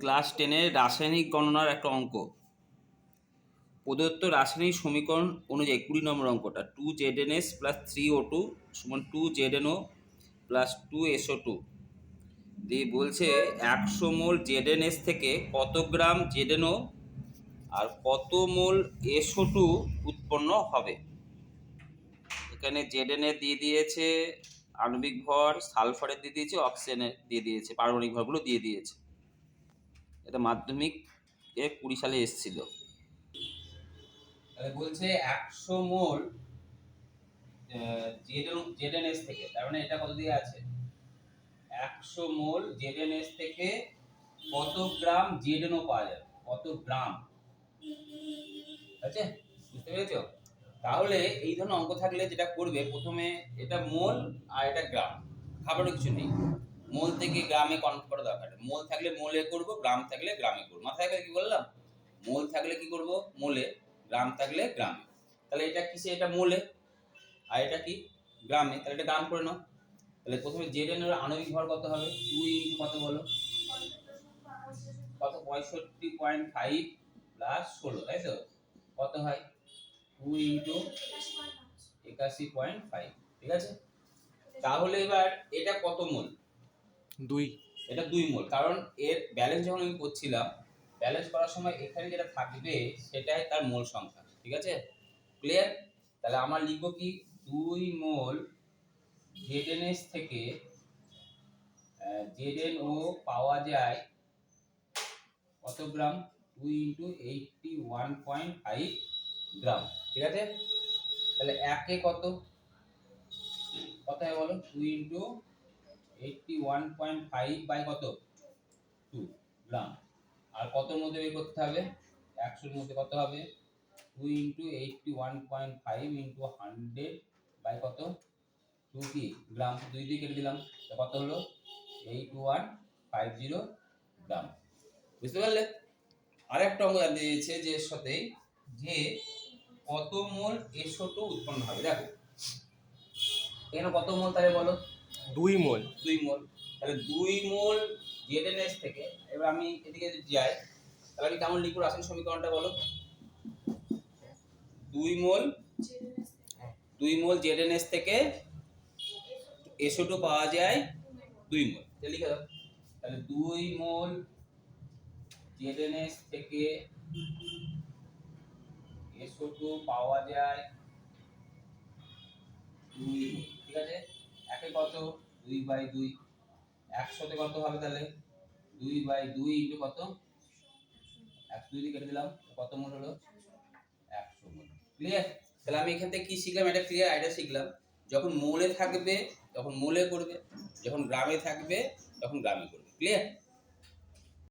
Class টেনের রাসায়নিক গণনার একটা অঙ্ক। প্রদত্ত রাসায়নিক সমীকরণ অনুযায়ী, কুড়ি নম্বর অঙ্কটা two Z N S plus three O two সমান two Z N O plus two S O two দিয়ে বলছে, একশো মোল জেড এন এস থেকে কত গ্রাম জেড এন ও আর কত মোল এসও টু উৎপন্ন হবে? এখানে জেড এন এ দিয়ে দিয়েছে, আণবিক ভর, সালফারের দিয়ে দিয়েছে, অক্সিজেনের দিয়ে দিয়েছে, পারমাণবিক ভরগুলো দিয়ে দিয়েছে। এটা মাধ্যমিক এ কুড়ি সালে এসেছিল। তাহলে বলছে একশো মোল জেডএনএস থেকে, তার মানে এটা কত দিয়ে আছে? একশো মোল জেডএনএস থেকে কত গ্রাম জেডএনও পাওয়া যাবে? কত গ্রাম? আছে বুঝতে পেরেছ? তাহলে এই ধরনের অঙ্ক থাকলে যেটা করবে, প্রথমে এটা মোল আর এটা গ্রাম। খাবারও কিছু নেই। মোল থেকে গ্রামে কনভার্ট করা দরকার। মোল থাকলে মোলে করব, গ্রাম থাকলে গ্রামে করব। মাথায় কি বললাম? মোল থাকলে কি করব? মোলে, গ্রাম থাকলে গ্রামে। তাহলে এটা কিসে? এটা মোলে। আর এটা কি? গ্রামে। তাহলে এটা গ্রাম করে নাও। তাহলে প্রথমে জেড এর আণবিক ভর কত হবে? টু ইন্টু কত বলো? কত? পঁয়ষট্টি পয়েন্ট ফাইভ প্লাস ষোলো, তাই তো? কত হয়? টু ইন্টু একাশি পয়েন্ট ফাইভ, ঠিক আছে? তাহলে এবার এটা কত মোল? দুই। এটা দুই মোল। কারণ এর ব্যালেন্স যখন আমি করছিলাম ব্যালেন্স করার সময় এখানে যেটা থাকবে, সেটাই তার মোল সংখ্যা, ঠিক আছে? ক্লিয়ার তাহলে আমার লিখব কি? দুই মোল জেডএনএস থেকে জেডএন ও পাওয়া যায় কত gram? Two into eighty one point five gram, ঠিক আছে? তাহলে একে কত? কথায় বলো? Two into eighty one point five by কত? Two gram. আর কতর মধ্যে বের করতে হবে? একশোর মধ্যে কত হবে? Two into eighty one point five into hundred by কত? টু কি? গ্রাম। দুই দিয়ে কেটে দিলাম। কত হলো? Eight one five zero gram. বুঝতে পারলে? আর একটা অঙ্ক জানতে দিয়েছে যে এর সাথে যে কত মোল এসো টু উৎপন্ন হবে। দেখো। এখানে কত মোল তাহলে বলো? দুই মোল। দুই মোল। তাহলে দুই মোল জেডএনএস থেকে, এবার আমি এদিকে যাই, তাহলে আমি কেমন লিখব রাসায়নিক সমীকরণটা বলো? দুই মোল দুই মোল জেডএনএস থেকে এসও টু পাওয়া যায় দুই মোল। লিখে দাও। তাহলে দুই মোল জেডএনএস থেকে এসও টু পাওয়া যায় দুই মোল। ঠিক আছে? একে কত? দুই বাই দুই। একশোতে কত হবে তাহলে? দুই বাই দুই ইন্টু কত? একশো দুই কেটে দিলাম। কত মোট হলো? একশো মোট। ক্লিয়ার তাহলে আমি এখান থেকে কি শিখলাম? এটা ক্লিয়ার আইডিয়া শিখলাম। যখন মোলে থাকবে, তখন মোলে করবে। যখন গ্রামে থাকবে, তখন গ্রামে করবে। ক্লিয়ার